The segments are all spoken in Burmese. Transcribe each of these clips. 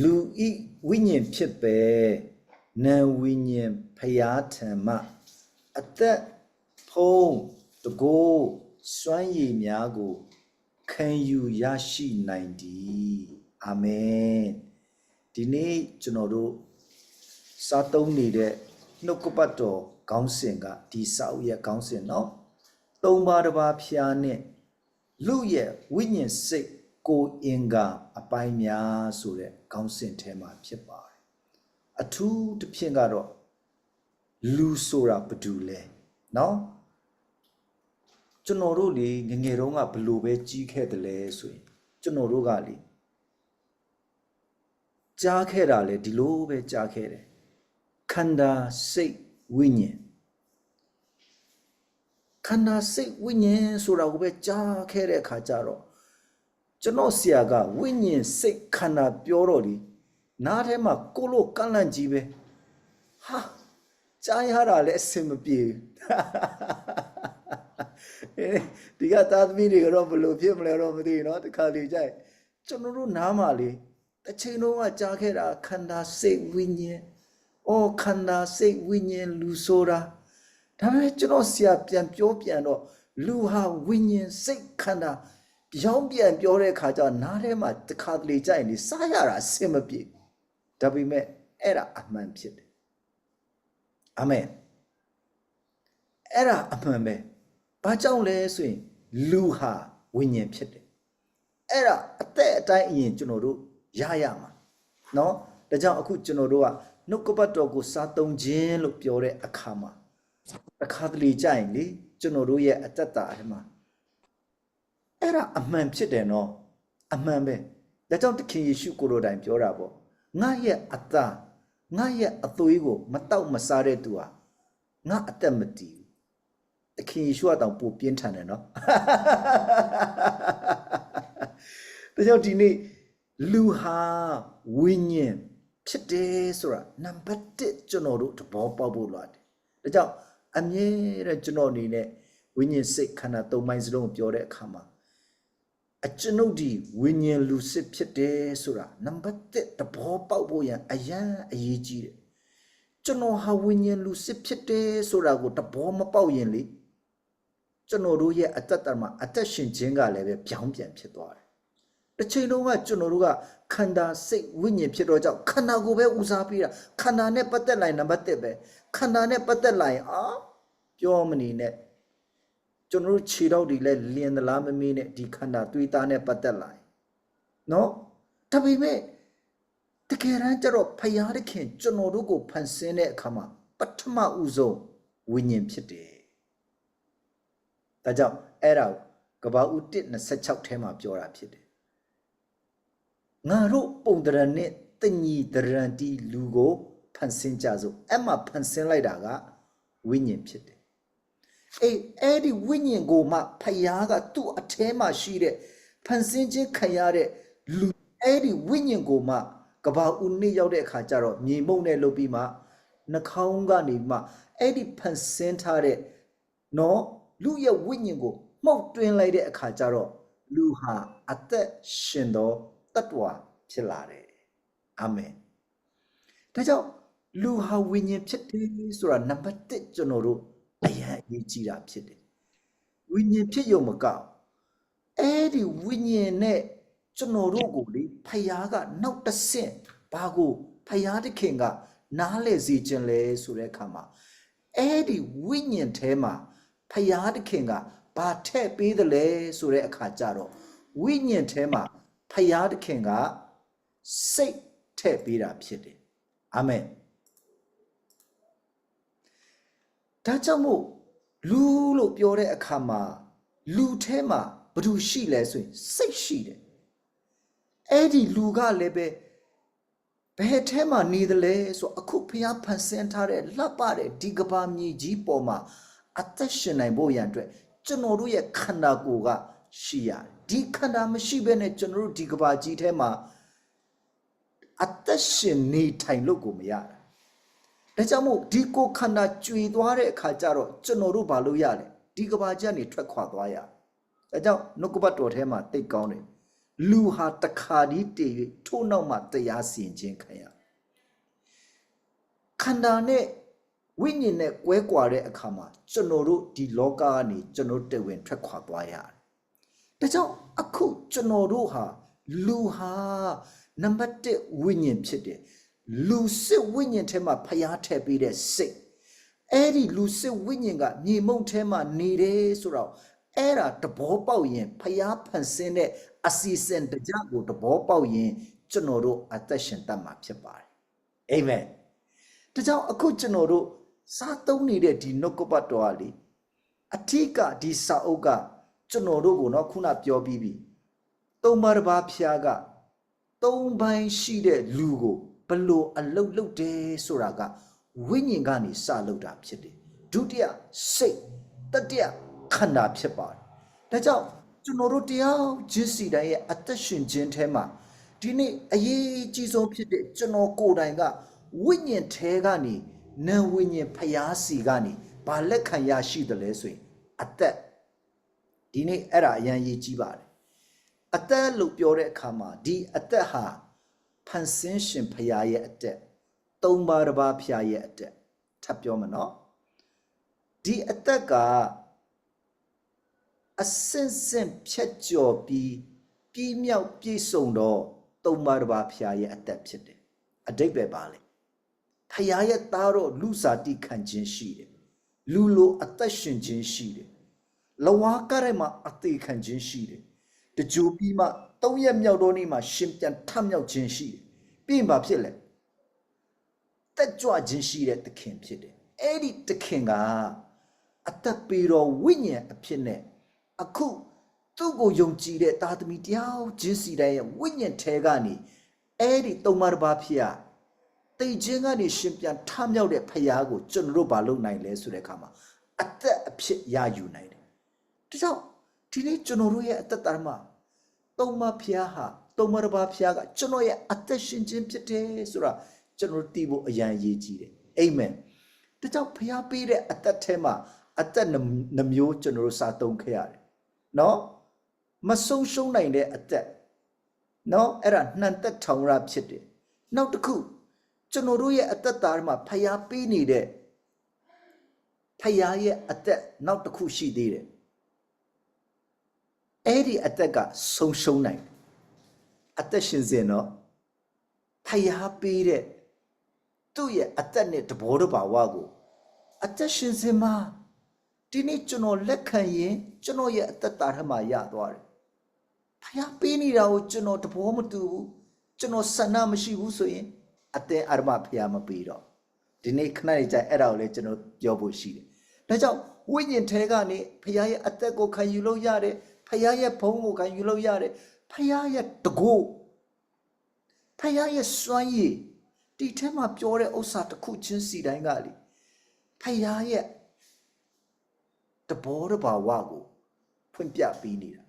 လူဤဝိညာဉ်ဖြစ်ပဲနာဝိညာဉ်ဖျားထံမှအသက်ဖုံးတကိုးစွမ်းရည်များကိုခံယူရရှိနိုင်သည်အာမင်ဒီနေ့ကျွန်တော်တို့စာသုံးနေတဲ့နှုတ်ကပတ်တော်ခေါင်းစဉ်ကဒီစာအုပ်ရဲ့ခေါင်းစဉ်เนาะသုံးပါးတစ်ပါးဖျားနဲ့လူရဲ့ဝိညာဉ်စိတ် ကိုယ်အင်္ဂါအပိုင်းများဆိုတဲ့ခေါင်းစဉ်ထဲမှာဖြစ်ပါတယ်အထူးတစ်ဖြင့်ကတော့လူဆိုတာဘာတူလဲเนาะကျွန်တော်တို့လေငယ်ငယ်တုန်းကဘလို့ပဲကြီးခဲ့တယ်လဲဆိုရင်ကျွန်တော်တို့ကလေကြားခဲ့တာလေဒီလိုပဲကြားခဲ့တယ်ခန္ဓာစိတ်ဝိညာဉ်ခန္ဓာစိတ်ဝိညာဉ်ဆိုတာကိုပဲကြားခဲ့တဲ့အခါကျတော့ ကျွန်တော်ဆရာကဝိညာဉ်စိတ်ခန္ဓာပြောတော့ဒီနားထဲမှာကိုလို့ကန့်လန့်ကြီးပဲဟာကြားရတာလည်းအဆင်မပြေဘူးအဲဒီကသာသမီတွေကတော့ဘယ်လိုဖြစ်မလဲတော့မသိဘူးเนาะတခါလေကြိုက်ကျွန်တော်တို့နားမှာလေတစ်ချိန်လုံးကကြားခဲ့တာခန္ဓာစိတ်ဝိညာဉ်အော်ခန္ဓာစိတ်ဝိညာဉ်လူဆိုတာဒါပေမဲ့ကျွန်တော်ဆရာပြန်ပြောပြန်တော့လူဟာဝိညာဉ်စိတ်ခန္ဓာ ပြောင်းပြန်ပြောတဲ့ခါကျတော့နားထဲမှာတခါတလေကြိုက်နေစားရတာအဆင်မပြေဒါပေမဲ့အဲ့ဒါအမှန်ဖြစ်တယ်အာမင်အဲ့ဒါအမှန်ပဲဘာကြောင့်လဲဆိုရင်လူဟာဝိညာဉ်ဖြစ်တယ်အဲ့ဒါအသက်အတိုင်းအရင်ကျွန်တော်တို့ရရမှာเนาะဒါကြောင့်အခုကျွန်တော်တို့ကနှုတ်ကပတ်တော်ကိုစားသုံးခြင်းလို့ပြောတဲ့အခါမှာအခါတလေကြရင်လေကျွန်တော်တို့ရဲ့အသက်တာအထက်မှာ အဲ့ဒါအမှန်ဖြစ်တယ်နော်အမှန်ပဲဒါကြောင့်တခင်ယေရှုကိုယ်တော်တိုင်ပြောတာပေါ့ငါရဲ့အသားငါရဲ့အသွေးကိုမတောက်မစားတဲ့သူဟာငါအသက်မတည်ဘူးတခင်ယေရှုကတောင်ပိုပြင်းထန်တယ်နော်ဒါကြောင့်ဒီနေ့လူဟာဝိညာဉ်ဖြစ်တယ်ဆိုတာနံပါတ်1ကျွန်တော်တို့သဘောပေါက်ဖို့လိုတယ်ဒါကြောင့်အမြဲတမ်းကျွန်တော်အနေနဲ့ဝိညာဉ်စိတ်ခန္ဓာသုံးပိုင်းစလုံးကိုပြောတဲ့အခါမှာ အကျွန်ုပ်ဒီဝိညာဉ်လူစစ်ဖြစ်တယ်ဆိုတာနံပါတ်1သဘောပေါက်ဖို့ရန်အရန်အရေးကြီးတယ်ကျွန်တော်ဟာဝိညာဉ်လူစစ်ဖြစ်တယ်ဆိုတာကိုသဘောမပေါက်ရင်လေကျွန်တော်တို့ရဲ့အတ္တတမှာအသက်ရှင်ခြင်းကလည်းပဲပြောင်းပြန်ဖြစ်သွားတယ်တစ်ချိန်လုံးကကျွန်တော်တို့ကခန္ဓာစိတ်ဝိညာဉ်ဖြစ်တော့ကြောင့်ခန္ဓာကိုယ်ပဲဦးစားပေးတာခန္ဓာနဲ့ပတ်သက်လိုက်နံပါတ်1ပဲခန္ဓာနဲ့ပတ်သက်လိုက်အာပြောမနေနဲ့ ကျွန်တော်တို့ခြေတော့ဒီလဲလင်းသလားမမေးနဲ့ဒီခန္ဓာသွေးသားနဲ့ပတ်သက်လိုက်နော်ဒါပေမဲ့တကယ်တမ်းကျတော့ဖယားသခင်ကျွန်တော်တို့ကိုဖန်ဆင်းတဲ့အခါမှာပထမဦးဆုံးဝိညာဉ်ဖြစ်တယ်ဒါကြောင့်အဲ့ဒါကိုကဘာဦး126ထဲမှာပြောတာဖြစ်တယ်ငါတို့ပုံတရံနဲ့တညီတရံတီလူကိုဖန်ဆင်းကြစို့အဲ့မှာဖန်ဆင်းလိုက်တာကဝိညာဉ်ဖြစ်တယ် အေးအဲ့ဒီဝိညာဉ်ကိုမှဖယားကသူ့အထဲမှာရှိတဲ့ဖန်ဆင်းခြင်းခံရတဲ့လူအဲ့ဒီဝိညာဉ်ကိုမှကဘာဦးနေ့ရောက်တဲ့အခါကျတော့မြေမုံနဲ့လုပ်ပြီးမှနှာခေါင်းကနေမှအဲ့ဒီဖန်ဆင်းထားတဲ့နော်လူရဲ့ဝိညာဉ်ကိုမှုတ်တွင်းလိုက်တဲ့အခါကျတော့လူဟာအသက်ရှင်သောတ attva ဖြစ်လာတယ်အာမင်ဒါကြောင့်လူဟာဝိညာဉ်ဖြစ်တယ်ဆိုတာနံပါတ်1ကျွန်တော်တို့ အရင်အရေးကြီးတာဖြစ်တယ်ဝိညာဉ်ဖြစ်ရုံမကအဲ့ဒီဝိညာဉ်နဲ့ကျွန်တော်တို့ကိုလေဖယားကနောက်တစ်ဆင့်ဘာကိုဖယားတခင်က နားလေစီခြင်းလဲဆိုတဲ့အခါမှာအဲ့ဒီဝိညာဉ်ထဲမှာဖယားတခင်ကဘာထည့်ပေးတယ်လဲဆိုတဲ့အခါကျတော့ဝိညာဉ်ထဲမှာဖယားတခင်ကစိတ်ထည့်ပေးတာဖြစ်တယ်အာမင် ဒါကြောင့်မို့လူလို့ပြောတဲ့အခါမှာလူထဲမှာဘာလို့ရှိလဲဆိုရင်စိတ်ရှိတယ်အဲ့ဒီလူကလည်းပဲဘယ်ထဲမှာနေသလဲဆိုအခုဖျားဖန်ဆင်းထားတဲ့လှပတဲ့ဒီကဘာမြေကြီးပေါ်မှာအသက်ရှင်နိုင်ဖို့ရန်အတွက်ကျွန်တော်တို့ရဲ့ခန္ဓာကိုယ်ကရှိရတယ်ဒီခန္ဓာမရှိဘဲနဲ့ကျွန်တော်တို့ဒီကဘာကြီးထဲမှာအသက်ရှင်နေထိုင်လို့ကိုမရတာ ဒါကြောင့်မို့ဒီကိုခန္ဓာကြွေသွားတဲ့အခါကျတော့ကျွန်တော်တို့ဘာလို့ရလဲဒီကဘာကြီးကနေထွက်ခွာသွားရဒါကြောင့်နှုတ်ကပတ်တော်ထဲမှာတိတ်ကောင်းတယ်လူဟာတခါဒီတည်၍ထို့နောက်မှတရားစီရင်ခြင်းခံရခန္ဓာနဲ့ဝိညာဉ်နဲ့ကွဲကွာတဲ့အခါမှာကျွန်တော်တို့ဒီလောကကနေကျွန်တော်တဝင်ထွက်ခွာသွားရတယ်။ဒါကြောင့်အခုကျွန်တော်တို့ဟာလူဟာနံပါတ်1ဝိညာဉ်ဖြစ်တယ်။ လူစစ်ဝိညာဉ်ထဲမှာဖျားထည့်ပေးတဲ့စိတ်အဲ့ဒီလူစစ်ဝိညာဉ်ကမြေမုံထဲမှာနေတယ်ဆိုတော့အဲ့ဒါတဘောပေါက်ရင်ဖျားဖန်ဆင်းတဲ့အစီအစဉ်တကြကိုတဘောပေါက်ရင်ကျွန်တော်တို့အသက်ရှင်တတ်မှာဖြစ်ပါတယ်အာမင်ဒါကြောင့်အခုကျွန်တော်တို့စားသုံးနေတဲ့ဒီနှုတ်ကပတ်တော်ကလေအထက်ကဒီစာအုပ်ကကျွန်တော်တို့ကိုတော့ခုနပြောပြီးပြီသုံးပါးတစ်ပါးဖျားကသုံးပိုင်းရှိတဲ့လူကို ဘလို့အလုတ်လုတ်တယ်ဆိုတာကဝိညာဉ်ကနေစလုတ်တာဖြစ်တယ်ဒုတိယစိတ်တတိယခန္ဓာဖြစ်ပါတယ်ဒါကြောင့်ကျွန်တော်တို့တရားချင်းစီတိုင်းရဲ့အသက်ရှင်ခြင်းထဲမှာဒီနေ့အရေးကြီးဆုံးဖြစ်တဲ့ကျွန်တော်ကိုယ်တိုင်ကဝိညာဉ်ထဲကနေနာဝိညာဉ်ဖျားစီကနေဘာလက်ခံရရှိတယ်လဲဆိုရင်အသက်ဒီနေ့အဲ့ဒါအရန်ရေးကြီးပါတယ်အသက်လို့ပြောတဲ့အခါမှာဒီအသက်ဟာ ဖန်ဆင်းရှင်ဖျားရဲ့အသက်သုံးပါးတစ်ပါးဖျားရဲ့အသက်ထပ်ပြောမယ်နော်ဒီအသက်ကအစင်စင်ဖြတ်ကျော်ပြီးပြီးမြောက်ပြည့်စုံတော့သုံးပါးတစ်ပါးဖျားရဲ့အသက်ဖြစ်တယ်အတိတ်ပဲပါလေဖျားရဲ့သားတော့လူစားတိခံခြင်းရှိတယ်လူလိုအသက်ရှင်ခြင်းရှိတယ်လဝါကရဲမှာအသေးခံခြင်းရှိတယ် တကြိုပြီးမှသုံးရက်မြောက်တော့နေ့မှာရှင်ပြန်ထမြောက်ခြင်းရှိတယ်ပြီးရင်ဘာဖြစ်လဲတက်ကြွခြင်းရှိတဲ့သခင်ဖြစ်တယ်အဲ့ဒီသခင်ကအသက်ပေတော်ဝိညာဉ်အဖြစ်နဲ့အခုသူ့ကိုယုံကြည်တဲ့တာသမီတယောက်ချင်းစီတိုင်းရဲ့ဝိညာဉ်ထဲကနေအဲ့ဒီသုံးပါးတစ်ပါးဖြစ်ရတိတ်ချင်းကနေရှင်ပြန်ထမြောက်တဲ့ဖရာကိုကျွန်တော်တို့ဘာလုပ်နိုင်လဲဆိုတဲ့အခါမှာအသက်အဖြစ်ရယူနိုင်တယ်။ဒါကြောင့်ဒီနေ့ကျွန်တော်တို့ရဲ့အသက်တာမှာ သုံးပါးဖရာဟာသုံးပါးတစ်ပါးဖရာကကျွန်တော်ရဲ့အသက်ရှင်ခြင်းဖြစ်တယ်ဆိုတာကျွန်တော်သိဖို့အရန်အရေးကြီးတယ်။အာမင်။ဒါကြောင့်ဖရာပေးတဲ့အသက်ထဲမှာအသက်နှမျိုးကျွန်တော်တို့စာသုံးခဲ့ရတယ်။နော်မဆုံးရှုံးနိုင်တဲ့အသက်နော်အဲ့ဒါနှံသက်ထောင်ရဖြစ်တယ်။နောက်တစ်ခုကျွန်တော်တို့ရဲ့အသက်တာမှာဖျားပေးနေတဲ့ဖျားရဲ့အသက်နောက်တစ်ခုရှိသေးတယ် အဲ့ဒီအသက်ကဆုံးရှုံးနိုင်တယ်အသက်ရှင်စဉ်တော့ဖျားပေးတဲ့သူ့ရဲ့အသက်နဲ့တဘောတဘာဝကိုအသက်ရှင်စဉ်မှာဒီနေ့ကျွန်တော်လက်ခံရင်ကျွန်တော်ရဲ့အသက်တာထဲမှာရသွားတယ်ဖျားပေးနေတာကိုကျွန်တော်တဘောမတူဘူးကျွန်တော်ဆန္ဒမရှိဘူးဆိုရင်အသင်အာရမဖျားမပေးတော့ဒီနေ့ခဏနေကြအဲ့ဒါကိုလည်းကျွန်တော်ပြောဖို့ရှိတယ်ဒါကြောင့်ဝိညာဉ်ထဲကနေဖျားရဲ့အသက်ကိုခံယူလို့ရတယ် ဖျားရဲ့ဘုံကိုခံယူလို့ရတယ်ဖျားရဲ့တကိုးဖျားရဲ့စွမ်းရည်ဒီထဲမှာပြောတဲ့ဥစ္စာတစ်ခုချင်းစီတိုင်းကလေဖျားရဲ့တဘောတဘာဝကိုဖွင့်ပြပေးနေတာ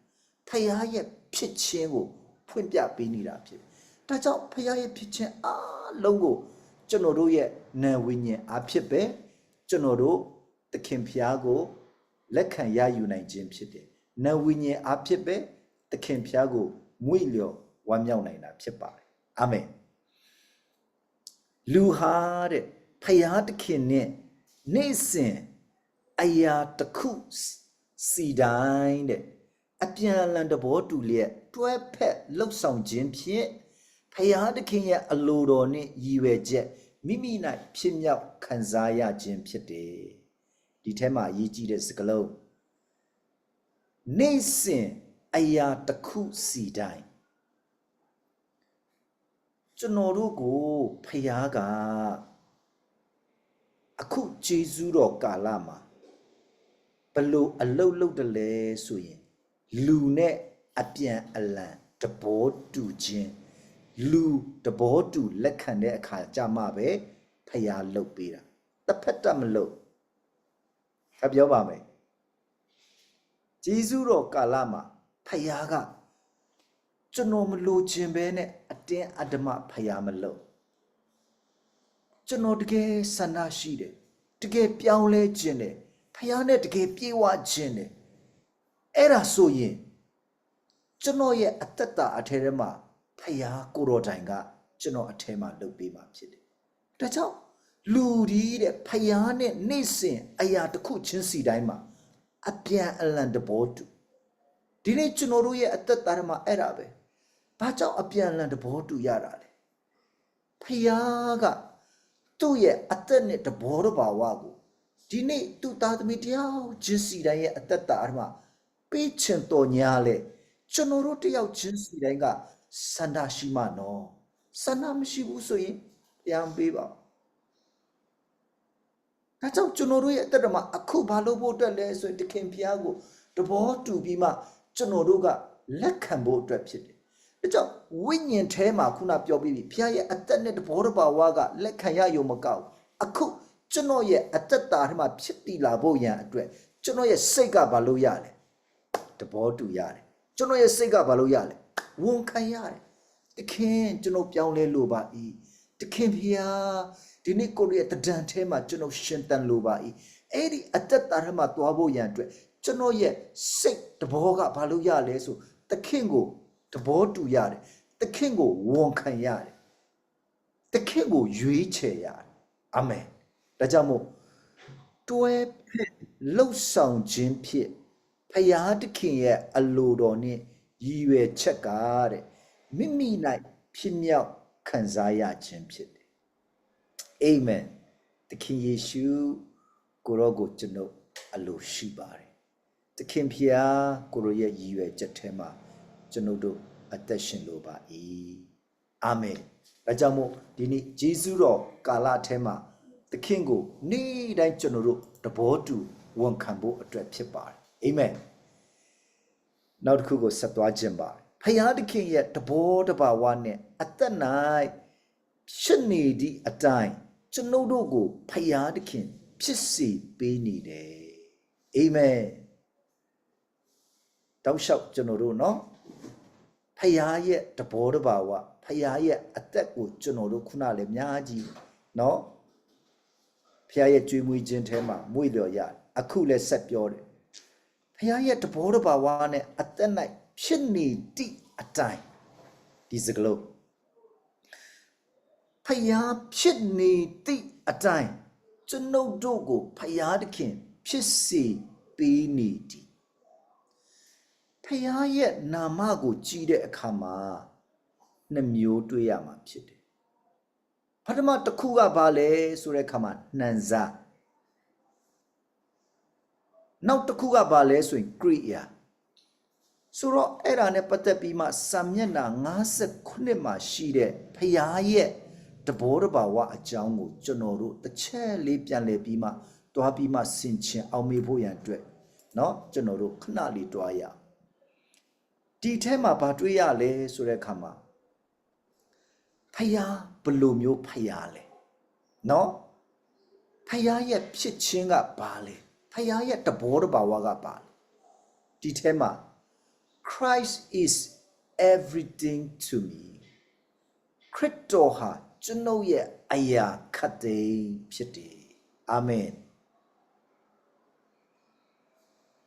ဖျားရဲ့ဖြစ်ခြင်းကိုဖွင့်ပြပေးနေတာဖြစ်ဒါကြောင့်ဖျားရဲ့ဖြစ်ခြင်းအားလုံးကိုကျွန်တော်တို့ရဲ့နာဝိညာဉ်အားဖြစ်ပဲကျွန်တော်တို့သခင်ဖျားကိုလက်ခံရယူနိုင်ခြင်းဖြစ်တယ်။ နာဝိညာဉ်အားဖြစ်ပဲသခင်ဖျားကိုမွေ့လျော်ဝမ်းမြောက်နိုင်တာဖြစ်ပါတယ်။အာမင်။လူဟာတဲ့ဖျားသခင်နဲ့နေ့စဉ်အရာတစ်ခုစီတိုင်းတဲ့အပြန်အလှန်တဘောတူလျက်တွဲဖက်လှုပ်ဆောင်ခြင်းဖြင့်ဖယားသခင်ရဲ့အလိုတော်နှင့်ရည်ရွယ်ချက်မိမိ၌ဖြစ်မြောက်ခံစားရခြင်းဖြစ်တယ်ဒီထဲမှာအရေးကြီးတဲ့စကားလုံး နေ့စဉ်အရာတစ်ခုစီတိုင်းကျွန်တော်တို့ကိုဖယားကအခုဂျေဇုတော်ကာလမှာဘလို့အလုတ်လုတ်တယ်လဲဆိုရင်လူနဲ့အပြန်အလှန်တဘောတူခြင်းလူတဘောတူလက်ခံတဲ့အခါကြမှာပဲဖျားလုတ်ပေးတာတစ်ဖက်တက်မလို့ခပြောပါမယ် ဂျေဇုတော်ကာလမှာဖျားကကျွန်တော်မလိုခြင်းပဲနဲ့အတင်းအဓမ္မဖျားမလို့ကျွန်တော်တကယ်ဆန္ဒရှိတယ်တကယ်ပြောင်းလဲခြင်းတယ်ဖျားနဲ့တကယ်ပြေဝခြင်းတယ်အဲ့ဒါဆိုရင်ကျွန်တော်ရဲ့အသက်တာအထဲထဲမှာဖယားကိုတော်တိုင်ကကျွန်တော်အထဲမှာလုပ်ပေးမှာဖြစ်တယ်။ဒါကြောင့်လူဒီတဲ့ဖယားနဲ့နေ့စဉ်အရာတစ်ခုချင်းစီတိုင်းမှာ အပြန်အလှန်တဘောတူဒီနေ့ကျွန်တော်တို့ရဲ့အသက်တာထဲမှာအဲ့ဒါပဲ။ဘာကြောင့်အပြန်အလှန်တဘောတူရတာလဲ။ဖယားကသူ့ရဲ့အသက်နဲ့တဘောတဘာဝကိုဒီနေ့သူ့သားသမီးတယောက်ချင်းစီတိုင်းရဲ့အသက်တာထဲမှာပေးချင်တော်ညာလေကျွန်တော်တို့တယောက်ချင်းစီတိုင်းကစန္ဒရှိမှနော်စန္ဒမရှိဘူးဆိုရင်ပြန်ပေးပါ ဒါကြောင့်ကျွန်တော်တို့ရဲ့အသက်တာမှာအခုဘာလို့ဖို့အတွက်လဲဆိုရင်တခင်ဖျားကိုတဘောတူပြီးမှကျွန်တော်တို့ကလက်ခံဖို့အတွက်ဖြစ်တယ်။ဒါကြောင့်ဝိညာဉ်ထဲမှာခုနပြောပြီးပြီဖျားရဲ့အသက်နဲ့တဘောတဘာဝကလက်ခံရယုံမကောက်အခုကျွန်တော်ရဲ့အသက်တာထဲမှာဖြစ်တည်လာဖို့ရန်အတွက်ကျွန်တော်ရဲ့စိတ်ကဘာလို့ရလဲတဘောတူရတယ်ကျွန်တော်ရဲ့စိတ်ကဘာလို့ရလဲဝန်ခံရတယ်တခင်ကျွန်တော်ပြောင်းလဲလို့ပါဤတခင်ဖျား ဒီနေ့ကိုရီးယားတဒံထဲမှာကျွန်တော်ရှင်တန်လို့ပါဤအဲ့ဒီအသက်တာထဲမှာသွားဖို့ရန်အတွက်ကျွန်တော်ရဲ့စိတ်တဘောကဘာလို့ရလဲဆိုတခင်ကိုတဘောတူရတယ်တခင်ကိုဝန်ခံရတယ်တခင်ကိုရွေးချယ်ရတယ်အာမင်ဒါကြောင့်မို့တွဲဖက်လှုပ်ဆောင်ခြင်းဖြင့်ဖယားသခင်ရဲ့အလိုတော်နှင့်ရည်ရွယ်ချက်ကတဲ့မိမိ၌ဖြစ်မြောက်ခံစားရခြင်းဖြစ်တယ် အာမင်သခင်ယေရှုကိုရောကိုကျွန်ုပ်အလိုရှိပါတယ်သခင်ဖျားကိုရောရဲ့ရည်ရွယ်ချက်ထဲမှာကျွန်ုပ်တို့အသက်ရှင်လိုပါ၏အာမင်ဒါကြောင့်မို့ဒီနေ့ဂျေဇုတော်ကာလထဲမှာသခင်ကိုနေ့တိုင်းကျွန်တော်တို့တဘောတူဝန်ခံဖို့အတွက်ဖြစ်ပါတယ်အာမင်နောက်တစ်ခုကိုဆက်သွားခြင်းပါတယ်ဖယားသခင်ရဲ့တဘောတဘာဝနဲ့အသက်၌ဖြစ်နေသည့်အတိုင်း ကျွန်ုပ်တို့ကိုဖယားသခင်ဖြစ်စေပေးနေတယ်အာမင်တောက်လျှောက်ကျွန်တော်တို့เนาะဖယားရဲ့တဘောတဘာဝဖယားရဲ့အသက်ကိုကျွန်တော်တို့ခုနလည်းအများကြီးเนาะဖယားရဲ့ကြွေးမွေးခြင်းထဲမှာမွေ့လျော်ရတယ်အခုလည်းဆက်ပြောတယ်ဖယားရဲ့တဘောတဘာဝနဲ့အသက်၌ဖြစ်နေသည့်အတိုင်းဒီစကလုံး ဖယားဖြစ်နေသည့်အတိုင်းကျွန်ုပ်တို့ကိုဖယားသခင်ဖြစ်စေပေးနေသည်ဖယားရဲ့နာမကိုကြည်တဲ့အခါမှာနှမျိုးတွေ့ရမှာဖြစ်တယ်ပထမတစ်ခုကဘာလဲဆိုတဲ့အခါမှာနှံစားနောက်တစ်ခုကဘာလဲဆိုရင်ကရိယာဆိုတော့အဲ့ဒါနဲ့ပတ်သက်ပြီးမှစာမျက်နှာ59မှာရှိတဲ့ဖယားရဲ့ တဘောတဘာဝအကြောင်းကိုကျွန်တော်တို့တစ်ချက်လေးပြန်လည်ပြီးမှတွားပြီးမှဆင်ခြင်အောင်မေဖို့ရန်အတွက်เนาะကျွန်တော်တို့ခဏလေးတွားရအောင်ဒီထဲမှာဘာတွေ့ရလဲဆိုတဲ့အခါမှာဖယားဘယ်လိုမျိုးဖယားလဲเนาะဖယားရဲ့ဖြစ်ခြင်းကဘာလဲဖယားရဲ့တဘောတဘာဝကဘာလဲဒီထဲမှာ Christ is everything to me ခရစ်တော်ဟာ ကျွန်ုပ်ရဲ့အရာခတ်သိမ်းဖြစ်တယ်အာမင်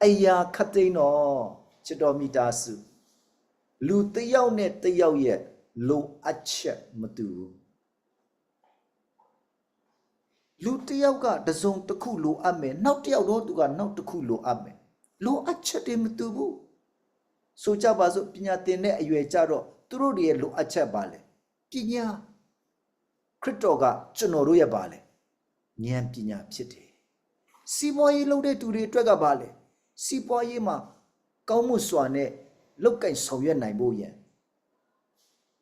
အရာခတ်သိမ်းတော့ချစ်တော်မိသားစုလူတစ်ယောက်နဲ့တစ်ယောက်ရဲ့လိုအပ်ချက်မတူဘူးလူတစ်ယောက်ကတစ်စုံတစ်ခုလိုအပ်မယ်နောက်တစ်ယောက်တော့သူကနောက်တစ်ခုလိုအပ်မယ်လိုအပ်ချက်တွေမတူဘူးဆိုကြပါစို့ပညာသင်တဲ့အရွယ်ကြတော့သူတို့တွေရဲ့လိုအပ်ချက်ပါလေပညာ ခရစ်တော်ကကျွန်တော်တို့ရဲ့ပါလေဉာဏ်ပညာဖြစ်တယ်စီးပွားရေးလုပ်တဲ့သူတွေအတွက်ကပါလေစီးပွားရေးမှာကောင်းမှုစွာနဲ့လုတ်ကင်ဆောင်ရွက်နိုင်ဖို့ရန်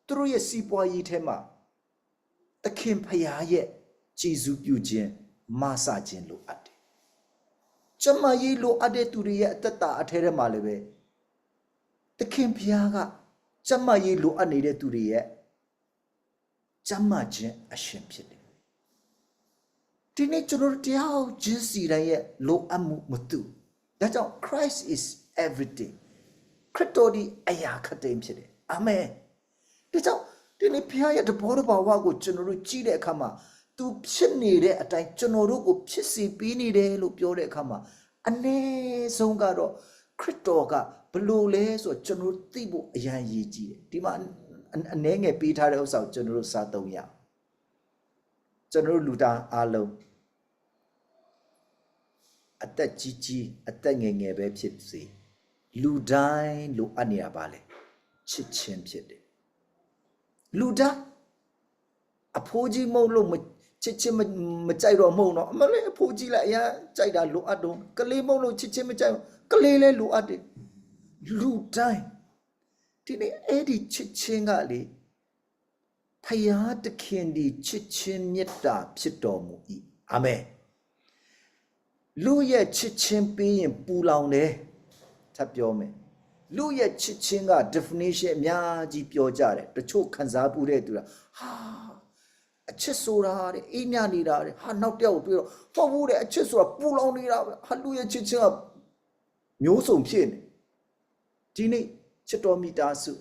သူတို့ရဲ့စီးပွားရေးထဲမှာသခင်ဖရာရဲ့ကြည်စုပြုခြင်းမဆခြင်းလိုအပ်တယ်။ကျမရေးလိုအပ်တဲ့သူတွေရဲ့အသက်တာအထဲထဲမှာလည်းပဲသခင်ဖရာကကျမရေးလိုအပ်နေတဲ့သူတွေရဲ့ ကျမခြင်းအရှင်ဖြစ်တယ်။ဒီနေ့ကျွန်တော်တို့တရားချင်းစီတိုင်းရဲ့လိုအပ်မှုမတူ။ဒါကြောင့် Christ is everything ခရစ်တော်ဒီအရာခတ်သိမ်းဖြစ်တယ်အာမင်ဒါကြောင့်ဒီနေ့ဖခင်ရဲ့တဘောတဘာဝကိုကျွန်တော်တို့ကြည့်တဲ့အခါမှာသူဖြစ်နေတဲ့အတိုင်းကျွန်တော်တို့ကိုဖြစ်စီပေးနေတယ်လို့ပြောတဲ့အခါမှာအ ਨੇ ဆုံးကတော့ခရစ်တော်ကဘလို့လဲဆိုတော့ကျွန်တော်တို့သိဖို့အရန်ရည်ကြီးတယ်ဒီမှာ အအနည်းငယ်ပေးထားတဲ့ဥစ္စာကိုကျွန်တော်တို့စားသုံးရအောင်ကျွန်တော်တို့လူသားအားလုံးအသက်ကြီးကြီးအသက်ငယ်ငယ်ပဲဖြစ်စေလူတိုင်းလိုအပ်နေရပါလေချစ်ချင်းဖြစ်တယ်လူသားအဖိုးကြီးမဟုတ်လို့မချစ်ချင်းမမကြိုက်တော့မဟုတ်တော့အမလေးအဖိုးကြီးလည်းအရင်ကြိုက်တာလိုအပ်တော့ကလေးမဟုတ်လို့ချစ်ချင်းမကြိုက်ဘူးကလေးလည်းလိုအပ်တယ်လူတိုင်း ဒီနေ့အဲ့ဒီချစ်ချင်းကလေဖယားတခင်ဒီချစ်ချင်းမေတ္တာဖြစ်တော်မူ၏အာမင်လူရဲ့ချစ်ချင်းပေးရင်ပူလောင်တယ်ထပ်ပြောမယ်လူရဲ့ချစ်ချင်းက definition အများကြီးပြောကြတယ်တချို့ခံစားပူတဲ့သူကဟာအချစ်ဆိုတာတဲ့အေးမြနေတာတဲ့ဟာနောက်တစ်ယောက်ကိုပြောတော့ဟုတ်ဘူးတဲ့အချစ်ဆိုတာပူလောင်နေတာပဲဟာလူရဲ့ချစ်ချင်းကမျိုးစုံဖြစ်နေဒီနေ့ ချစ်တော်မိသားစု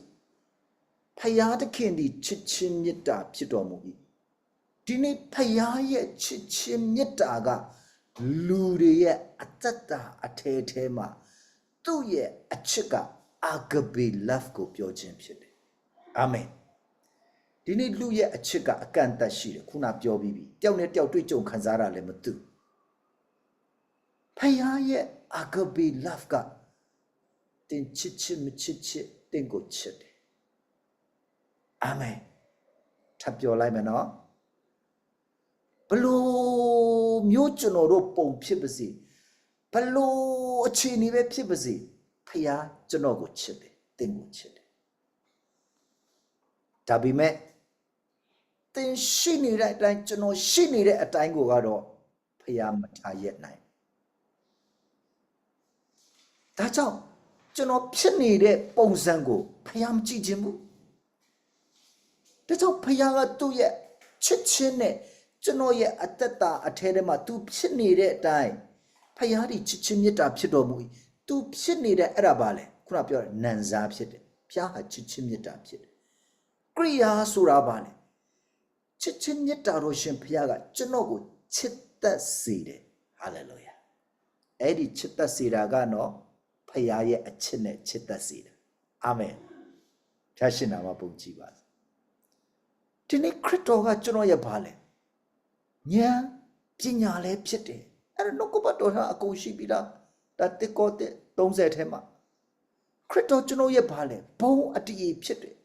ဖယားသခင်ဒီချစ်ချင်းမေတ္တာဖြစ်တော်မူ၏ဒီနေ့ဖယားရဲ့ချစ်ချင်းမေတ္တာကလူတွေရဲ့အသက်တာအထဲထဲမှာသူ့ရဲ့အချစ်ကအာဂဘေ love ကိုပြောခြင်းဖြစ်တယ်အာမင်ဒီနေ့လူရဲ့အချစ်ကအကန့်အသတ်ရှိတယ်ခုနပြောပြီးပြီတယောက်နဲ့တယောက်တွေ့ကြုံခံစားတာလည်းမသိဘူးဖယားရဲ့အာဂဘေ love က တင်ချစ်ချစ်မချစ်ချစ်တင်ကိုချစ်တယ်အာမင်ထပ်ပြောလိုက်မယ်နော်ဘလို့မျိုးကျွန်တော်တို့ပုံဖြစ်ပါစေဘလို့အခြေအနေပဲဖြစ်ပါစေဖယားကျွန်တော်ကိုချစ်တယ်တင်ကိုချစ်တယ်ဒါပေမဲ့တင်ရှိနေတဲ့အတိုင်းကျွန်တော်ရှိနေတဲ့အတိုင်းကိုကတော့ဖယားမထားရက်နိုင်ဒါကြောင့် ကျွန်တော်ဖြစ်နေတဲ့ပုံစံကိုဖယားမကြည့်ခြင်းဘူးဒါကြောင့်ဖယားကသူ့ရဲ့ချစ်ချင်းနဲ့ကျွန်တော်ရဲ့အသက်တာအထဲထဲမှာ तू ဖြစ်နေတဲ့အတိုင်းဖယားဒီချစ်ချင်းမေတ္တာဖြစ်တော်မူ၏။ तू ဖြစ်နေတဲ့အဲ့ဒါပါလေခုနပြောတဲ့နန်စားဖြစ်တယ်။ဖျားဟာချစ်ချင်းမေတ္တာဖြစ်တယ်။ကရိယာဆိုတာပါလေချစ်ချင်းမေတ္တာတော်ရှင်ဖယားကကျွန်တော်ကိုချစ်သက်စေတယ်။ဟာလေလုယာ။အဲ့ဒီချစ်သက်စေတာကတော့ ဖယားရဲ့အချစ်နဲ့ချစ်သက်စေတယ်။အာမင်။ဖျားရှင်နာမပုံကြည်ပါစေ။ဒီနေ့ခရစ်တော်ကကျွန်တော်ရဲ့ဘာလဲ။ဉာဏ်ပညာလည်းဖြစ်တယ်အဲ့ဒါနှုတ်ကပတ်တော်ဟာအကုန်ရှိပြီလားဒါတစ်ကောတဲ့30ထဲမှာခရစ်တော်ကျွန်တော်ရဲ့ဘာလဲဘုံအတည်ဖြစ်တယ်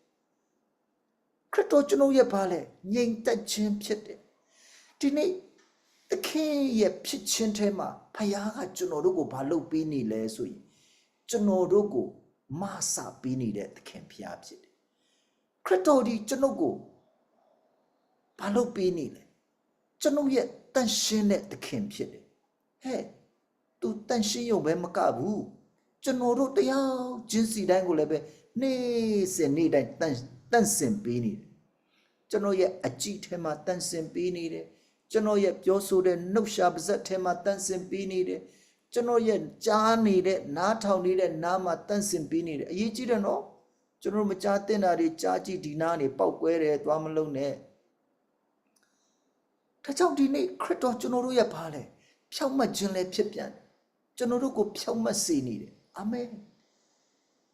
ခရစ်တော်ကျွန်တော်ရဲ့ဘာလဲငြိမ်သက်ခြင်းဖြစ်တယ်ဒီနေ့သခင်ရဲ့ဖြစ်ခြင်းထဲမှာဖခင်ကကျွန်တော်တို့ကိုဘာလုပ်ပေးနေလဲဆိုရင် ကျွန်တော်တို့ကိုမဆပေးနေတဲ့သခင်ဖခင်ဖြစ်တယ်ခရစ်တော်ဒီကျွန်တော်ကိုဘာလုပ်ပေးနေလဲကျွန်တော်ရဲ့တန်ရှင်းတဲ့သခင်ဖြစ်တယ်ဟဲ့ तू တန်ရှင်းရုံပဲမကဘူးကျွန်တော်တို့တရားချင်းစီတိုင်းကိုလည်းပဲနေ့စဉ်နေ့တိုင်းတန်တန်စင်ပေးနေတယ်ကျွန်တော်ရဲ့အကြည့်ထဲမှာတန်စင်ပေးနေတယ်ကျွန်တော်ရဲ့ပြောဆိုတဲ့နှုတ်ရှာပါဇက်ထဲမှာတန်စင်ပေးနေတယ် ကျွန်တော်ရဲ့ကြားနေတဲ့နားထောင်နေတဲ့နားမှာတန်စင်ပေးနေတယ်အရေးကြီးတယ်နော်ကျွန်တော်မကြားတင်တာတွေကြားကြည့်ဒီနားနေပောက်ကွဲတယ်သွားမလုံးနဲ့ဒါကြောင့်ဒီနေ့ခရစ်တော်ကျွန်တော်တို့ရဲ့ဘာလဲဖြောက်မှတ်ခြင်းလည်းဖြစ်ပြန်တယ်ကျွန်တော်တို့ကိုဖြောက်မှတ်စေနေတယ်အာမင်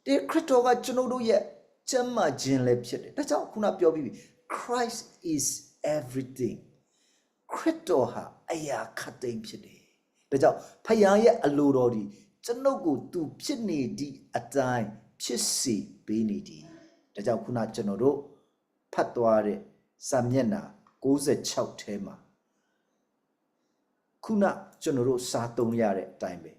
ဒီခရစ်တော်ကကျွန်တော်တို့ရဲ့ကျမ်းမာခြင်းလည်းဖြစ်တယ်ဒါကြောင့်ခုနပြောပြီးပြီ Christ is everything ခရစ်တော်ဟာအရာခတ်သိမ်းဖြစ်တယ် ဒါကြောင့်ဖခင်ရဲ့အလိုတော်ဒီကျွန်ုပ်ကိုသူဖြစ်နေသည့်အတိုင်းဖြစ်စေပေးနေသည်ဒါကြောင့်ခုနကျွန်တော်တို့ဖတ်သွားတဲ့စာမျက်နှာ66ထဲမှာခုနကျွန်တော်တို့စားသုံးရတဲ့အတိုင်းပဲ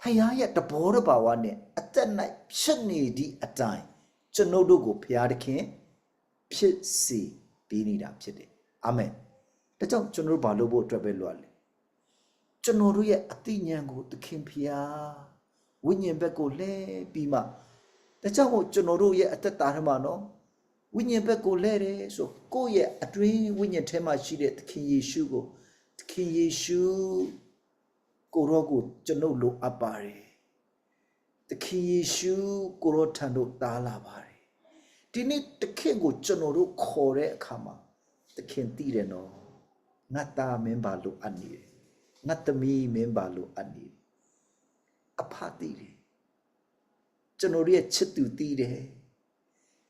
ဖခင်ရဲ့တဘောတဘာဝနဲ့အသက်၌ဖြစ်နေသည့်အတိုင်းကျွန်ုပ်တို့ကိုဖခင်သခင်ဖြစ်စေပေးနေတာဖြစ်တယ်အာမင်ဒါကြောင့်ကျွန်တော်တို့ဘာလုပ်ဖို့အတွက်ပဲလွတ်လဲ ကျွန်တော်တို့ရဲ့အသိဉာဏ်ကိုသခင်ဖျားဝိညာဉ်ဘက်ကိုလဲပြီးမှဒါကြောင့်မို့ကျွန်တော်တို့ရဲ့အသက်တာထဲမှာနော်ဝိညာဉ်ဘက်ကိုလဲတယ်ဆိုကိုယ့်ရဲ့အတွင်းဝိညာဉ်ထဲမှာရှိတဲ့သခင်ယေရှုကိုသခင်ယေရှုကိုရောကိုကျွန်ုပ်လိုအပ်ပါတယ်သခင်ယေရှုကိုရောထံတို့တားလာပါတယ်ဒီနေ့သခင်ကိုကျွန်တော်တို့ခေါ်တဲ့အခါမှာသခင်သိတယ်နော်ငါသားမင်းပါလို့အပ်နေတယ် ငါသမီးမင်းပါလို့အပ်နေတယ်အဖသိတယ်ကျွန်တော်တို့ရဲ့ချစ်သူတည်တယ်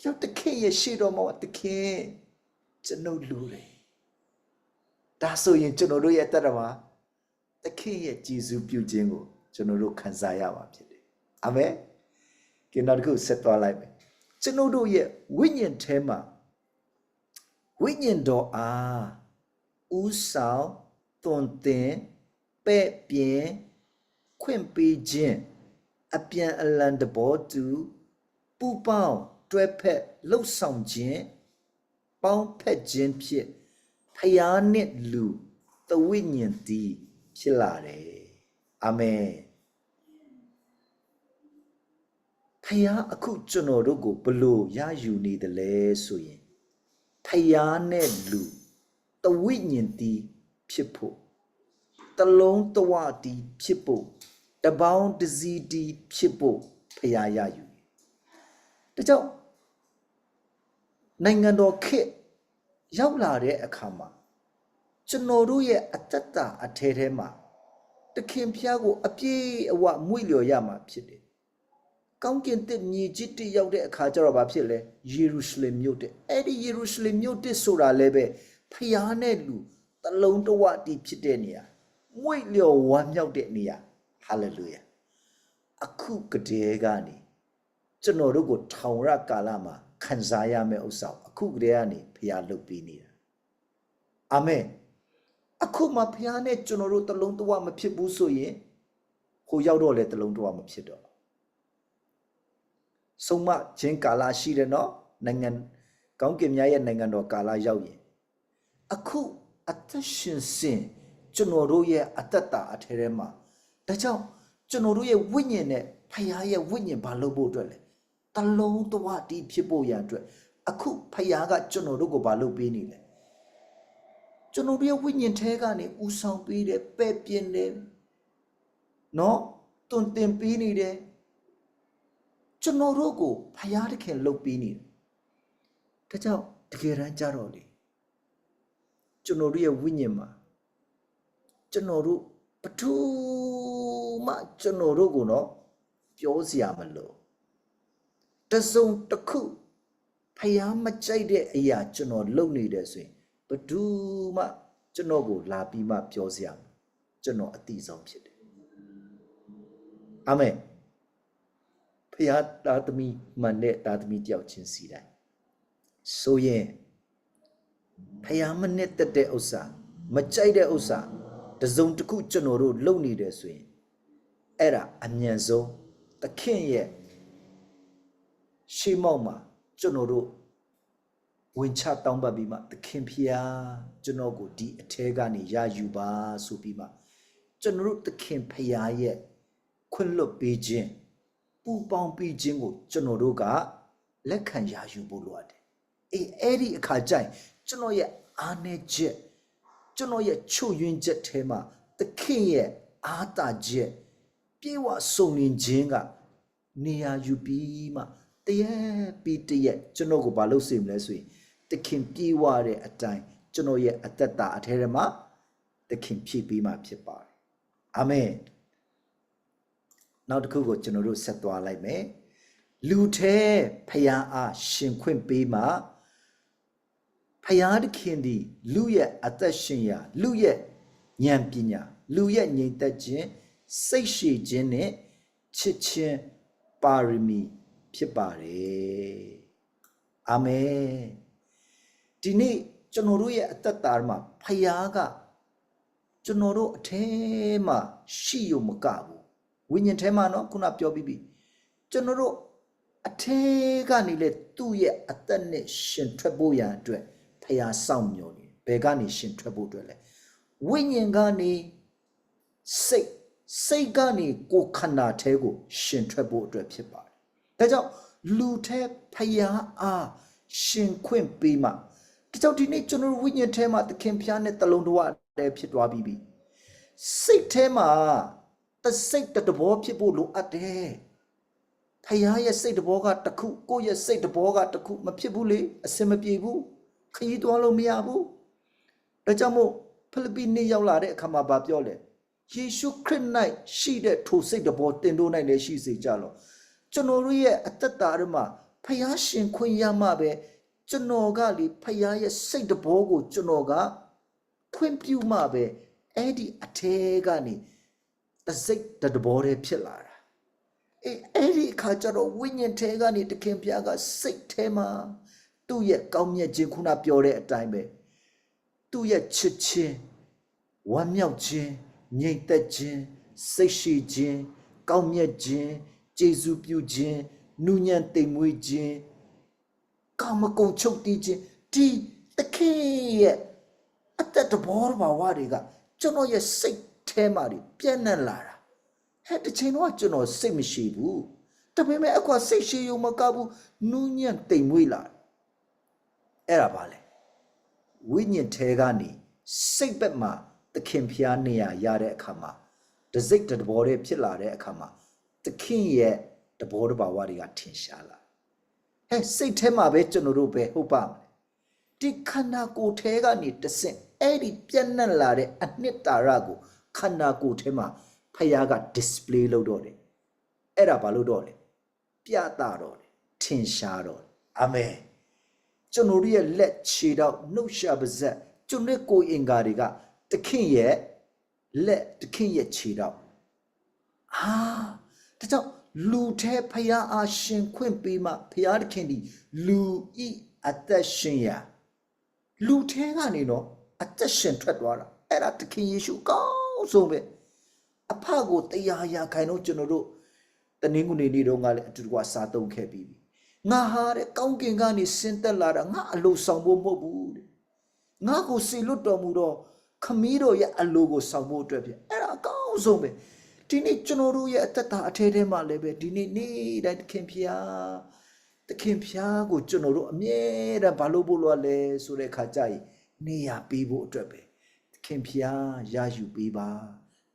ကြောက်တခင်ရဲ့ရှေ့တော်မှာတခင်ကျွန်တော်လူတယ်ဒါဆိုရင်ကျွန်တော်တို့ရဲ့တတ်တော်မှာတခင်ရဲ့ကြည်စုပြုခြင်းကိုကျွန်တော်တို့ခံစားရမှာဖြစ်တယ်အာမင်ကင်နောက်တစ်ခုဆက်သွားလိုက်မယ်ကျွန်တော်တို့ရဲ့ဝိညာဉ်ထဲမှာဝိညာဉ်တော်အားဥဆောင်သွန်သင် ပဲ့ပြင်းခွင့်ပေးခြင်းအပြန်အလှန်တဘောတူပူပေါင်းတွဲဖက်လှုပ်ဆောင်ခြင်းပေါင်းဖက်ခြင်းဖြင့်ဖျားနှင့်လူတဝိညာဉ်တည်ဖြစ်လာတယ်အာမင်ဖျားအခုကျွန်တော်တို့ကိုဘလို့ရယူနေတယ်လဲဆိုရင်ဖျားနဲ့လူတဝိညာဉ်တည်ဖြစ်ဖို့ တလုံးတဝတီးဖြစ်ဖို့တပေါင်းတစည်းတီးဖြစ်ဖို့ဖျားရယူတယ်ဒါကြောင့်နိုင်ငံတော်ခေတ်ရောက်လာတဲ့အခါမှာကျွန်တော်တို့ရဲ့အတ္တတာအထဲထဲမှာတခင်ဖျားကို အပြည့်အဝမွေ့လျော်ရမှာဖြစ်တယ်။ကောင်းကင်တစ်မြေကြီးတစ်ရောက်တဲ့အခါကျတော့ဘာဖြစ်လဲယေရုရှလင်မြို့တဲ့အဲ့ဒီယေရုရှလင်မြို့တစ်ဆိုတာလည်းပဲဖျားနဲ့လူတလုံးတဝတီဖြစ်တဲ့နေရာ မွေ့လျော်ဝမ်းမြောက်တဲ့နေရာဟာလေလုယာအခုကတည်းကနေကျွန်တော်တို့ကိုထောင်ရကာလမှာခံစားရမယ့်ဥစ္စာကိုအခုကတည်းကနေဖျားလုပ်ပြီးနေတာအာမင်အခုမှဖျားနဲ့ကျွန်တော်တို့တလုံးတဝမဖြစ်ဘူးဆိုရင်ဟိုရောက်တော့လေတလုံးတဝမဖြစ်တော့ဆုံးမခြင်းကာလရှိတယ်နော်နိုင်ငံကောင်းကင်များရဲ့နိုင်ငံတော်ကာလရောက်ရင်အခုအသက်ရှင်စဉ် ကျွန်တော်တို့ရဲ့အသက်တာအထဲထဲမှာဒါကြောင့်ကျွန်တော်တို့ရဲ့ဝိညာဉ်နဲ့ဖခင်ရဲ့ဝိညာဉ်ဘာလုပ်ဖို့အတွက်လဲတလုံးတဝတီးဖြစ်ဖို့ရန်အတွက်အခုဖခင်ကကျွန်တော်တို့ကိုဘာလုပ်ပေးနေလဲကျွန်တော်တို့ရဲ့ဝိညာဉ်ထဲကနေဥဆောင်ပေးတယ်ပဲ့ပြင်းတယ်နော်တွင်တင်ပေးနေတယ်ကျွန်တော်တို့ကိုဖခင်တခင်လုပ်ပေးနေတယ်ဒါကြောင့်တကယ်တမ်းကြတော့လေကျွန်တော်တို့ရဲ့ဝိညာဉ်မှာ ကျွန်တော်တို့ဘသူမှကျွန်တော်တို့ကိုတော့ပြောစရာမလိုတစုံတစ်ခုဖျားမကြိုက်တဲ့အရာကျွန်တော်လုပ်နေတယ်ဆိုရင်ဘသူမှကျွန်တော်ကိုလာပြီးမှပြောစရာကျွန်တော်အတိဆုံးဖြစ်တယ်အာမင်ဖျားသားသမီးမှန်တဲ့သားသမီးတယောက်ချင်းစီတိုင်းဆိုရင်ဖျားမနစ်သက်တဲ့ဥစ္စာမကြိုက်တဲ့ဥစ္စာ တစုံတစ်ခုကျွန်တော်တို့လုပ်နေတယ်ဆိုရင်အဲ့ဒါအမြန်ဆုံးသခင်ရဲ့ရှေးမောက်မှာကျွန်တော်တို့ဝင်ချတောင်းပန်ပြီးမှသခင်ဖျားကျွန်တော်ကိုဒီအထဲကနေရယူပါဆိုပြီးမှကျွန်တော်တို့သခင်ဖျားရဲ့ခွင့်လွတ်ပေးခြင်းပူပေါင်းပေးခြင်းကိုကျွန်တော်တို့ကလက်ခံရယူဖို့လိုအပ်တယ်အေးအဲ့ဒီအခါကျရင်ကျွန်တော်ရဲ့အားနည်းချက် ကျွန်တော်ရဲ့ချွတ်ယွင်းချက်ထဲမှာသခင်ရဲ့အားတာချက်ပြေဝစုံလင်ခြင်းကနေရာယူပြီးမှတရက်ပြီးတရက်ကျွန်တော်ကိုဘာလုပ်စေမလဲဆိုရင်သခင်ပြေဝတဲ့အတိုင်းကျွန်တော်ရဲ့အသက်တာအထဲထဲမှာသခင်ဖြည့်ပေးမှဖြစ်ပါတယ်အာမင်နောက်တစ်ခုကိုကျွန်တော်တို့ဆက်သွားလိုက်မယ်လူထဲဖျားအားရှင်ခွင့်ပေးမှ ဖယားသခင်ဒီလူရဲ့အသက်ရှင်ရာလူရဲ့ဉာဏ်ပညာလူရဲ့ငြိမ်သက်ခြင်းစိတ်ရှည်ခြင်းနဲ့ချစ်ခြင်းပါရမီဖြစ်ပါတယ်အာမင်ဒီနေ့ကျွန်တော်တို့ရဲ့အသက်တာမှာဖယားကကျွန်တော်တို့အထဲမှာရှိရမကဘူးဝိညာဉ်ထဲမှာเนาะခုနပြောပြီးပြီကျွန်တော်တို့အထဲကနေလေသူ့ရဲ့အသက်နဲ့ရှင်ထွက်ဖို့ရန်အတွက် ဖျားစောင့်မျှော်နေဘယ်ကနေရှင်ထွက်ဖို့အတွက်လဲဝိညာဉ်ကနေစိတ်စိတ်ကနေကိုယ်ခန္ဓာထဲကိုရှင်ထွက်ဖို့အတွက်ဖြစ်ပါတယ်ဒါကြောင့်လူထဲဖျားအားရှင်ခွင့်ပေးမှဒါကြောင့်ဒီနေ့ကျွန်တော်ဝိညာဉ်ထဲမှာသခင်ဖျားနဲ့တလုံးတဝတည်းဖြစ်သွားပြီးပြီစိတ်ထဲမှာတစိတ်တဘောဖြစ်ဖို့လိုအပ်တယ်ဖခင်ရဲ့စိတ်တဘောကတစ်ခုကိုယ့်ရဲ့စိတ်တဘောကတစ်ခုမဖြစ်ဘူးလေအစင်မပြေဘူး ခရီးသွားလို့မရဘူးဒါကြောင့်မို့ဖိလိပ္ပိနေ့ရောက်လာတဲ့အခါမှာဗာပြောလေယေရှုခရစ်၌ရှိတဲ့ထိုစိတ်တဘောတင်တို့၌လည်းရှိစေကြလောကျွန်တော်တို့ရဲ့အသက်တာတွေမှာဖျားရှင်ခွင့်ရမှပဲကျွန်တော်ကလေဖျားရဲ့စိတ်တဘောကိုကျွန်တော်ကခွင့်ပြုမှပဲအဲ့ဒီအထဲကနေတစိတ်တဘောတွေဖြစ်လာတာအေးအဲ့ဒီအခါကျတော့ဝိညာဉ်ထဲကနေတခင်ဖျားကစိတ်ထဲမှာ သူ့ရဲ့ကောင်းမြတ်ခြင်းခုနပြောတဲ့အတိုင်းပဲသူ့ရဲ့ချစ်ခြင်းဝမ်းမြောက်ခြင်းငြိမ်သက်ခြင်းစိတ်ရှိခြင်းကောင်းမြတ်ခြင်းကျေးဇူးပြုခြင်းနူးညံ့သိမ်မွေ့ခြင်းကာမဂုဏ်ချုပ်တီးခြင်းဒီတခင်ရဲ့အတ္တတဘောဘာဝတွေကကျွန်တော်ရဲ့စိတ်ထဲမှာတွေပြန့်နှံ့လာတာဟဲ့တစ်ချိန်တော့ကျွန်တော်စိတ်မရှိဘူးဒါပေမဲ့အကွာစိတ်ရှိရုံမကဘူးနူးညံ့သိမ်မွေ့လာတယ် အဲ့ဒါပါလေဝိညာဉ်ထဲကနေစိတ်ဘက်မှာသခင်ဖျားနေရရတဲ့အခါမှာတစိတ်တဘောတွေဖြစ်လာတဲ့အခါမှာသခင်ရဲ့တဘောတဘာဝတွေကထင်ရှားလာဟဲ့စိတ်ထဲမှာပဲကျွန်တော်တို့ပဲဟုတ်ပါမလဲဒီခန္ဓာကိုယ်ထဲကနေတဆင့်အဲ့ဒီပြန့်နှံ့လာတဲ့အနှစ်သာရကိုခန္ဓာကိုယ်ထဲမှာဖျားက display လုပ်တော့တယ်အဲ့ဒါဘာလို့တော့လဲပြသတော့တယ်ထင်ရှားတော့တယ်အာမင် ကျွန်တော်တို့ရဲ့လက်ခြေတော့နှုတ်ရှာပါဇက်ကျွန်တော်ကိုယ်အင်္ဂါတွေကတခင်ရဲ့လက်တခင်ရဲ့ခြေတော့အာဒါကြောင့်လူထဲဖျားအားရှင်ခွင့်ပေးမှဖျားတခင်ဒီလူဤအသက်ရှင်ရာလူထဲကနေတော့အသက်ရှင်ထွက်သွားတာအဲ့ဒါတခင်ယေရှုကောင်းဆုံးပဲအဖကိုတရားရာခိုင်တော့ကျွန်တော်တို့တနင်္ဂနွေနေ့တုန်းကလည်းအတူတကွစားသုံးခဲ့ပြီးပြီ ငါဟာတဲ့ကောင်းကင်ကနေဆင်းသက်လာတာငါအလိုဆောင်ဖို့မဟုတ်ဘူးတဲ့ငါကိုစေလွတ်တော်မူတော့ခမည်းတော်ရဲ့အလိုကိုဆောင်ဖို့အတွက်ဖြစ်အဲ့ဒါအကောင်းဆုံးပဲဒီနေ့ကျွန်တော်တို့ရဲ့အသက်တာအထဲထဲမှာလည်းပဲဒီနေ့နေ့တိုင်းသခင်ဖျားသခင်ဖျားကိုကျွန်တော်တို့အမြဲတမ်းဘာလို့ဖို့လို့လဲဆိုတဲ့ခါကြရင်နေရပေးဖို့အတွက်ပဲသခင်ဖျားရယူပေးပါ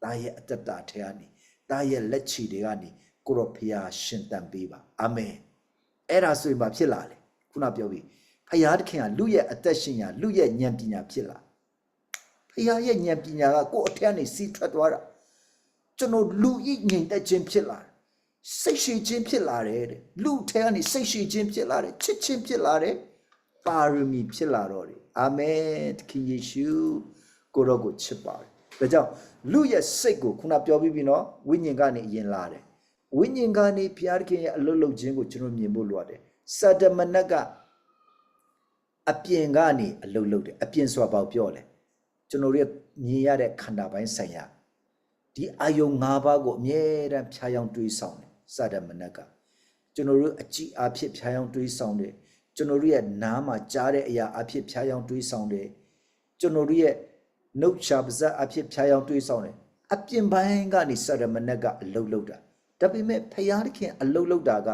တာရဲ့အသက်တာထဲကနေတာရဲ့လက်ချီတွေကနေကိုရောဖျားရှင်တန်ပေးပါအာမင် အဲ့ဒါဆိုရင်ဘာဖြစ်လာလဲခုနပြောပြီဖယားတခင်ကလူရဲ့အသက်ရှင်ရာလူရဲ့ဉာဏ်ပညာဖြစ်လာဖယားရဲ့ဉာဏ်ပညာကကိုယ့်အထက်ကနေစီးထွက်သွားတာကျွန်တော်လူဤငြိမ်သက်ခြင်းဖြစ်လာတယ်စိတ်ရှိခြင်းဖြစ်လာတယ်တဲ့လူအထက်ကနေစိတ်ရှိခြင်းဖြစ်လာတယ်ချစ်ခြင်းဖြစ်လာတယ်ပါရမီဖြစ်လာတော့တယ်အာမင်တခင်ယေရှုကိုရောကိုချစ်ပါတယ်ဒါကြောင့်လူရဲ့စိတ်ကိုခုနပြောပြီးပြီနော်ဝိညာဉ်ကနေအရင်လာတယ် ဝိညာဉ်ကနေဘုရားသခင်ရဲ့အလွတ်လုတ်ခြင်းကိုကျွန်တော်မြင်ဖို့လိုရတယ်။စာတမနက်ကအပြင်ကနေအလွတ်လုတ်တယ်အပြင်ဆိုတာဘာကိုပြောလဲကျွန်တော်တို့ရဲ့မြင်ရတဲ့ခန္ဓာပိုင်းဆိုင်ရာဒီအာယုံ၅ပါးကိုအမြဲတမ်းဖြားယောင်းတွေးဆောင်တယ်စာတမနက်ကကျွန်တော်တို့အကြည့်အဖြစ်ဖြားယောင်းတွေးဆောင်တယ်ကျွန်တော်တို့ရဲ့နားမှာကြားတဲ့အရာအဖြစ်ဖြားယောင်းတွေးဆောင်တယ်ကျွန်တော်တို့ရဲ့နှုတ်ရှာပါဇက်အဖြစ်ဖြားယောင်းတွေးဆောင်တယ်အပြင်ပိုင်းကနေစာတမနက်ကအလွတ်လုတ်တာ ဒါပေမဲ့ဖယားသခင်အလုတ်လုတ်တာက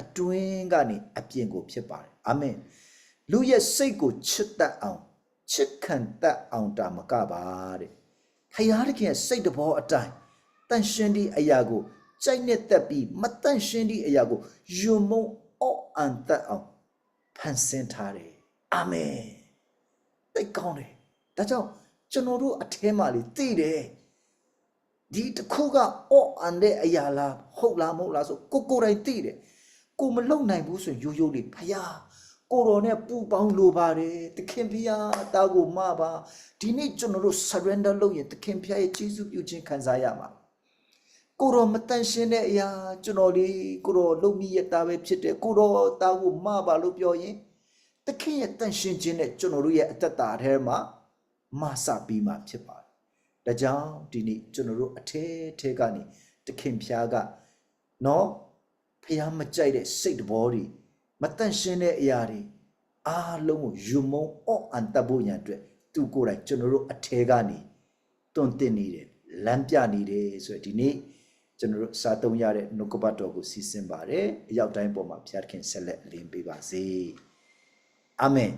အတွင်းကနေအပြင်ကိုဖြစ်ပါတယ်အာမင်လူရဲ့စိတ်ကိုချစ်တတ်အောင်ချစ်ခံတတ်အောင်တာမကပါတဲ့ဖယားသခင်ရဲ့စိတ်တဘောအတိုင်းတန်ရှင်ဒီအရာကိုကြိုက်နဲ့တက်ပြီးမတန်ရှင်ဒီအရာကိုယုံမုံအော့အန်တတ်အောင်ဖန်ဆင်းထားတယ်အာမင်တိတ်ကောင်းတယ်ဒါကြောင့်ကျွန်တော်တို့အထဲမှာလေသိတယ် ဒီတစ်ခုကအော့အန်တဲ့အရာလားဟုတ်လားမဟုတ်လားဆိုကိုကိုယ်တိုင်သိတယ်ကိုမလုံနိုင်ဘူးဆိုရင်ရိုးရိုးလေးဖယားကိုတော်နဲ့ပူပေါင်းလိုပါတယ်သခင်ဖယားတာကိုမပါဒီနေ့ကျွန်တော်တို့ surrender လုပ်ရင်သခင်ဖယားရဲ့ကျေးဇူးပြုခြင်းခံစားရမှာကိုတော်မတန်ရှင်းတဲ့အရာကျွန်တော်လေးကိုတော်လုံမိရတာပဲဖြစ်တယ်ကိုတော်တာကိုမပါလို့ပြောရင်သခင်ရဲ့တန်ရှင်းခြင်းနဲ့ကျွန်တော်တို့ရဲ့အသက်တာထဲမှာမဆပြီးမှဖြစ်ပါတယ် ဒါကြောင့်ဒီနေ့ကျွန်တော်တို့အထဲထဲကနေတခင်ဖျားကနော်ဖျားမကြိုက်တဲ့စိတ်တဘောတွေမတန့်ရှင်းတဲ့အရာတွေအားလုံးကိုယူမုံအော့အန်တဖို့ရန်အတွက်သူကိုယ်တိုင်ကျွန်တော်တို့အထဲကနေတွန့်တင်နေတယ်လမ်းပြနေတယ်ဆိုရယ်ဒီနေ့ကျွန်တော်တို့စာသုံးရတဲ့နှုတ်ကပတ်တော်ကိုစီစဉ်ပါတယ်အရောက်တိုင်းပေါ်မှာဖျားသခင်ဆက်လက်လင်းပေးပါစေအာမင်